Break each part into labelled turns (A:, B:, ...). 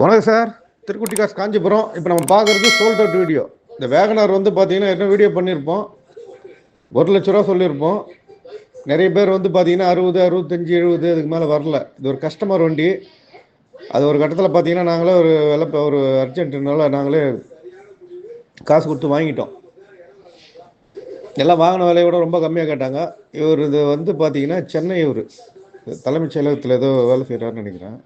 A: வணக்கம் சார். திருக்குட்டி காசு காஞ்சிபுரம். இப்போ நம்ம பார்க்குறது சோல்ட் அவுட் வீடியோ இந்த வேகனார் வந்து பார்த்தீங்கன்னா என்ன வீடியோ பண்ணியிருப்போம் ஒரு லட்ச ரூபா சொல்லியிருப்போம் நிறைய பேர் வந்து பார்த்தீங்கன்னா அறுபது அறுபத்தஞ்சி எழுபது அதுக்கு மேலே வரல. இது ஒரு கஸ்டமர் வண்டி. அது ஒரு கட்டத்தில் பார்த்தீங்கன்னா நாங்களே ஒரு விலை ஒரு அர்ஜென்ட்னால நாங்களே காசு கொடுத்து வாங்கிட்டோம். எல்லாம் வாங்கின விலையை விட ரொம்ப கம்மியாக கேட்டாங்க. இவர் இது வந்து பார்த்தீங்கன்னா சென்னை இவர். தலைமைச் செயலகத்தில் ஏதோ வேலை செய்கிறாருன்னு நினைக்கிறேன்.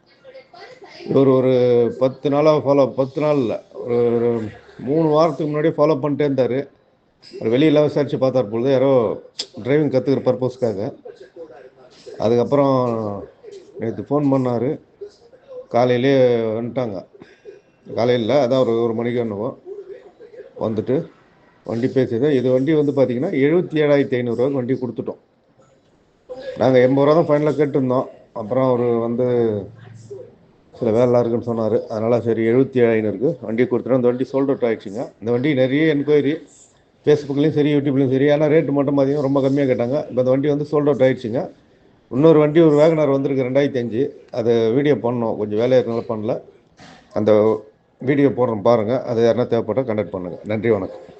A: இவர் ஒரு பத்து நாளாக ஃபாலோ பத்து நாள் ஒரு ஒரு மூணு வாரத்துக்கு முன்னாடியே ஃபாலோ பண்ணிட்டே இருந்தார். அவர் வெளியில் விசாரித்து பார்த்தார் பொழுது யாரோ டிரைவிங் கற்றுக்கிற பர்பஸ்க்காக அதுக்கப்புறம் நேற்று ஃபோன் பண்ணார். காலையிலே வந்துட்டாங்க. காலையில் அதான் ஒரு ஒரு மணிக்கு என்னவோ வந்துட்டு வண்டி பேசியது. இது வண்டி வந்து பார்த்தீங்கன்னா எழுபத்தி ஏழாயிரத்தி ஐநூறுரூவாக்கு வண்டி கொடுத்துட்டோம். நாங்கள் எண்பது ரூபா தான் ஃபைனலாக கேட்டிருந்தோம். அப்புறம் அவர் வந்து சில வேலைலாம் இருக்குன்னு சொன்னார். அதனால் சரி எழுபத்தி ஏழு இருக்குது வண்டி கொடுத்துட்டோம் அந்த வண்டி சோல்ட் அவுட் ஆகிடுச்சிங்க இந்த வண்டி நிறைய என்கொயரி ஃபேஸ்புக்லேயும் சரி யூடியூப்லேயும் சரி ஆனால் ரேட்டு மட்டும் பார்த்தீங்கன்னா ரொம்ப கம்மியாக கேட்டாங்க. இப்போ இந்த வண்டி வந்து சோல்ட் அவுட் ஆகிடுச்சிங்க இன்னொரு வண்டி ஒரு வேகனார் வந்திருக்கு ரெண்டாயிரத்தி அஞ்சு. அது வீடியோ பண்ணோம் கொஞ்சம் வேலையாக இருக்கனால பண்ணல. அந்த வீடியோ போடுறோம் பாருங்கள் அது யாருன்னா தேவைப்பட்டால் கண்டக்ட் பண்ணுங்கள் நன்றி வணக்கம்.